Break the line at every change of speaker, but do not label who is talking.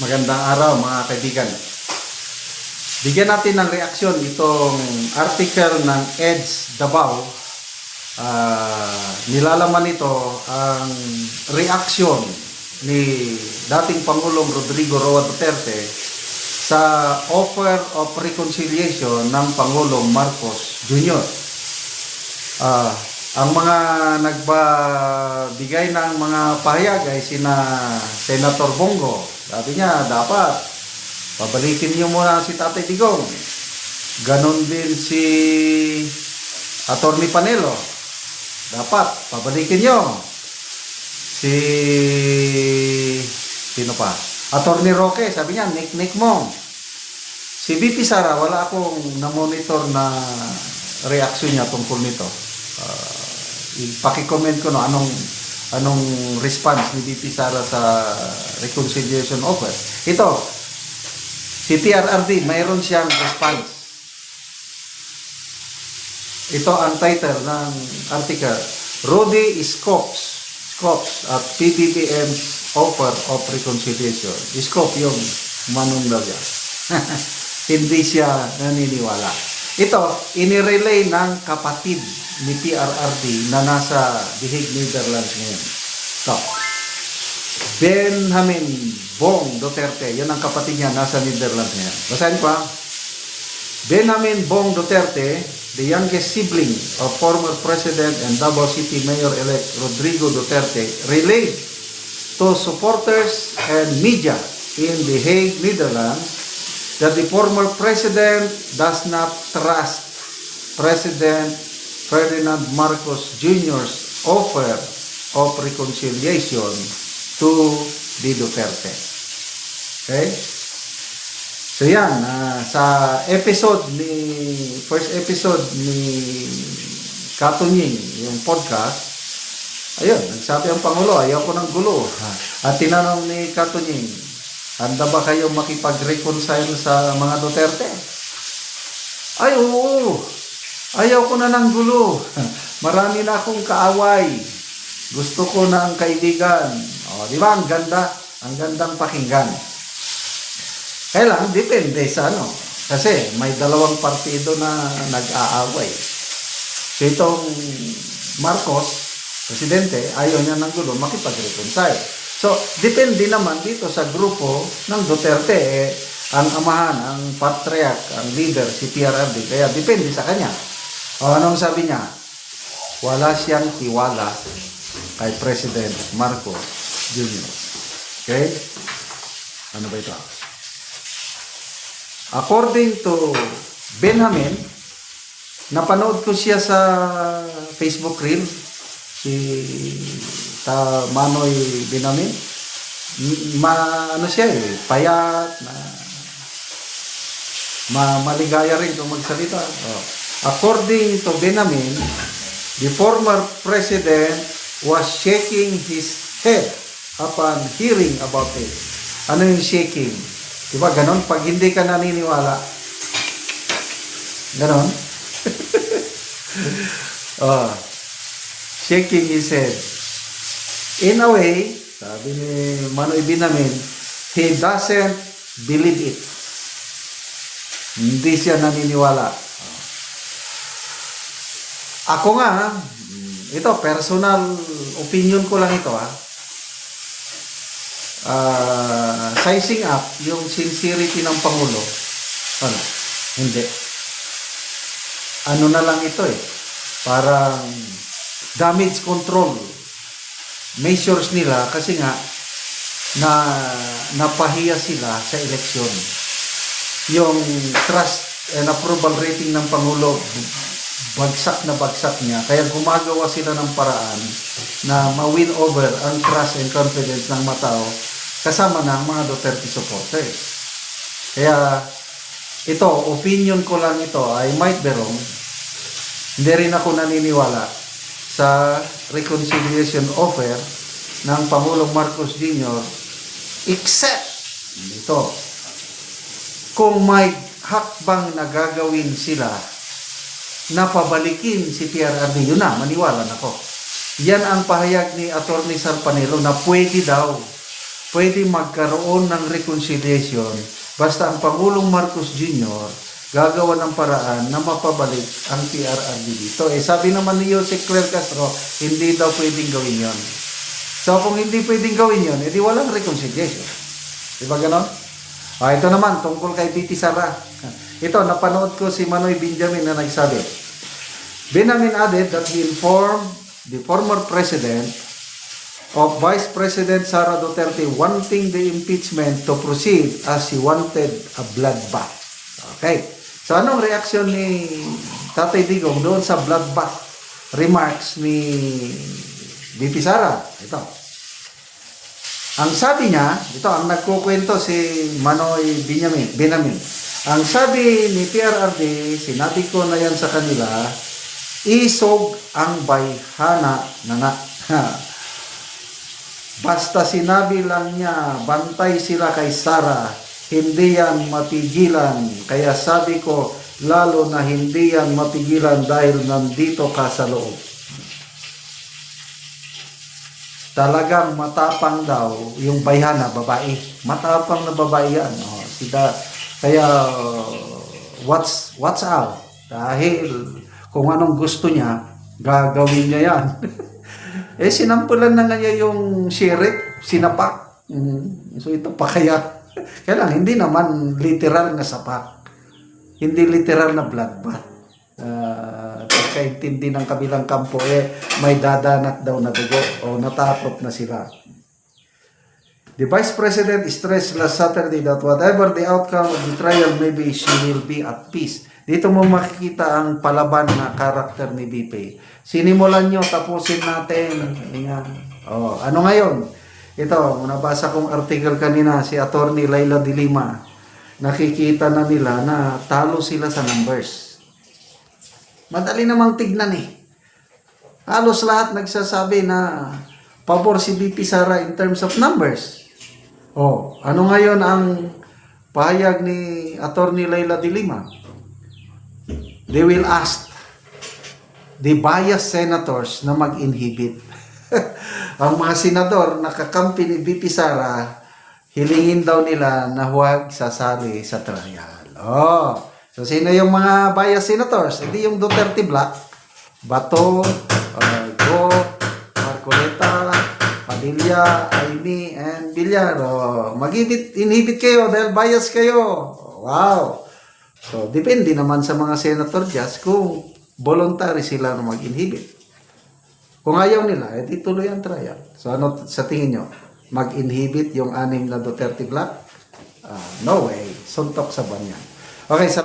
Magandang araw mga kaibigan. Bigyan natin ng reaksyon itong article ng EDS Davao. Ah, nilalaman nito ang reaksyon ni dating Pangulong Rodrigo Roa Duterte sa offer of reconciliation ng Pangulong Marcos Jr. Ah, ang mga nagbabigay ng mga pahayag ay sina Senator Bongo. Sabi niya, dapat pabalikin niyo muna si Tatay Digong. Ganon din si Attorney Panelo. Dapat pabalikin niyo. Si sino pa? Attorney Roque, sabi niya, nick-nick mo. Si VP Sara, wala akong na-monitor na reaction niya tungkol nito. Uh, ipaki-comment ko no anong anong response ni VP Sara sa reconciliation offer. Ito, si TRRD, mayroon siyang response. Ito ang title ng article. Rudy Scopes Scopes at PBBM's offer of reconciliation. Scope yung manong. Hindi siya naniniwala. Ito, inirelay ng kapatid ni PRRD na nasa The Netherlands ngayon. Ito. Benjamin Bong Duterte, yan ang kapatid niya, nasa Netherlands ngayon. Basahin ko ha. Benjamin Bong Duterte, the youngest sibling of former President and Davao City Mayor-elect Rodrigo Duterte, relayed to supporters and media in The Hague, Netherlands, that the former president does not trust President Ferdinand Marcos Jr.'s offer of reconciliation to the Duterte. Okay? So yan, ah, sa episode ni, first episode ni Katunying, yung podcast, ayun, nagsabi ang Pangulo, ayaw ko ng gulo. At tinanong ni Katunying, handa ba kayo makipag-reconcile sa mga Duterte? Ay, oo. Ayaw ko na ng gulo. Marami na akong kaaway. Gusto ko na ang kaibigan. O, di ba? Ang ganda. Ang gandang pakinggan. Kaya lang, depende sa ano. Kasi may dalawang partido na nag-aaway. So itong Marcos, presidente, ayaw niya ng gulo, makipag-reconcile. So, depende naman dito sa grupo ng Duterte. Eh, ang amahan, ang patriarch, ang leader, si PRRD. Kaya depende sa kanya. O, anong sabi niya? Wala siyang tiwala kay President Marcos Jr. Okay? Ano ba ito? According to Benjamin, napanood ko siya sa Facebook reel, si ta Manoy Benjamin. Ma, ano siya eh, payat, na, ma, maligaya rin kung magsalita. Oh. According to Benjamin, the former president was shaking his head upon hearing about it. Ano yung shaking? Diba ganon? Pag hindi ka naniniwala, ganon? oh, shaking his head. In a way, sabi ni Manoy Binamin, he doesn't believe it. Hindi siya naniniwala. Ako nga, ito, personal opinion ko lang ito ha. Ah, sizing up yung sincerity ng Pangulo. Ano? Hindi. Ano na lang ito eh. Parang damage control measures nila kasi nga na napahiya sila sa eleksyon. Yung trust and approval rating ng Pangulo bagsak na bagsak niya. Kaya gumagawa sila ng paraan na ma-win over ang trust and confidence ng matao kasama ang mga Duterte supporters. Kaya ito, opinion ko lang ito, I might be wrong. Hindi rin ako naniniwala sa reconciliation offer ng Pangulong Marcos Jr. except ito, kung may hakbang na gagawin sila na pabalikin si PRRD, yun na, maniwala na ko. Yan ang pahayag ni Attorney Sarpanelo na pwede daw pwede magkaroon ng reconciliation basta ang Pangulong Marcos Jr. gagawa ng paraan na mapabalik ang PRRD dito. Eh, sabi naman ni Jose Cler Castro, hindi daw pwedeng gawin yon. So, kung hindi pwedeng gawin yon, edi walang reconciliation. Di ba ganon? Ah, ito naman, tungkol kay BP Sara. Ito, napanood ko si Manoy Benjamin na nagsabi, Benjamin added that he informed the former president of Vice President Sara Duterte wanting the impeachment to proceed as he wanted a bloodbath. Okay. So anong reaksyon ni Tatay Digong doon sa bloodbath remarks ni BP Sara? Ito. Ang sabi niya, ito ang nagkukwento si Manoy Benjamin, Benjamin. Ang sabi ni PRRD, sinabi ko na yan sa kanila, isog ang bayhana na na. Basta sinabi lang niya, bantay sila kay Sara, hindi yan mapigilan. Kaya sabi ko, lalo na hindi yan mapigilan dahil nandito ka sa loob. Talagang matapang daw yung bayhana, babae. Matapang na babae yan. Oh, sida, kaya, what's, what's out? Dahil kung anong gusto niya, gagawin niya yan. eh, sinampulan na nga niya yung shirik, sinapak. Mm, So, ito pa kaya. Kaya lang, hindi naman literal na sapak. Hindi literal na bloodbath. Uh, pagkaintindi ng kabilang kampo, eh, may dadanak daw na dugo o natakot na sila. The Vice President stressed last Saturday that whatever the outcome of the trial may be, she will be at peace. Dito mo makikita ang palaban na karakter ni BP. Sinimulan nyo, tapusin natin. Ayan. Oh, ano ngayon? Ito, nabasa kong article kanina, si Attorney Laila de Lima. Nakikita na nila na talo sila sa numbers. Madali namang tignan eh. Halos lahat nagsasabi na pabor si BP Sara in terms of numbers. Oh, ano ngayon ang pahayag ni Attorney Laila de Lima? They will ask the biased senators na mag-inhibit. ang mga senador nakakampi ni BP Sara, hilingin daw nila na huwag sasali sa trial. Oh, so sino yung mga biased senators? Hindi yung Duterte Black, Bato, Go, Marcoleta, Padilla, Aimee, and Villar. Oh, mag-inhibit inhibit kayo dahil bias kayo. Wow! So, depende naman sa mga senator just kung voluntary sila na mag-inhibit. Kung ayaw nila, edi tuloy ang trial. So, ano sa tingin nyo? Mag-inhibit yung anim na Duterte Black? Ah, no way. Suntok sa banyan. Okay, sa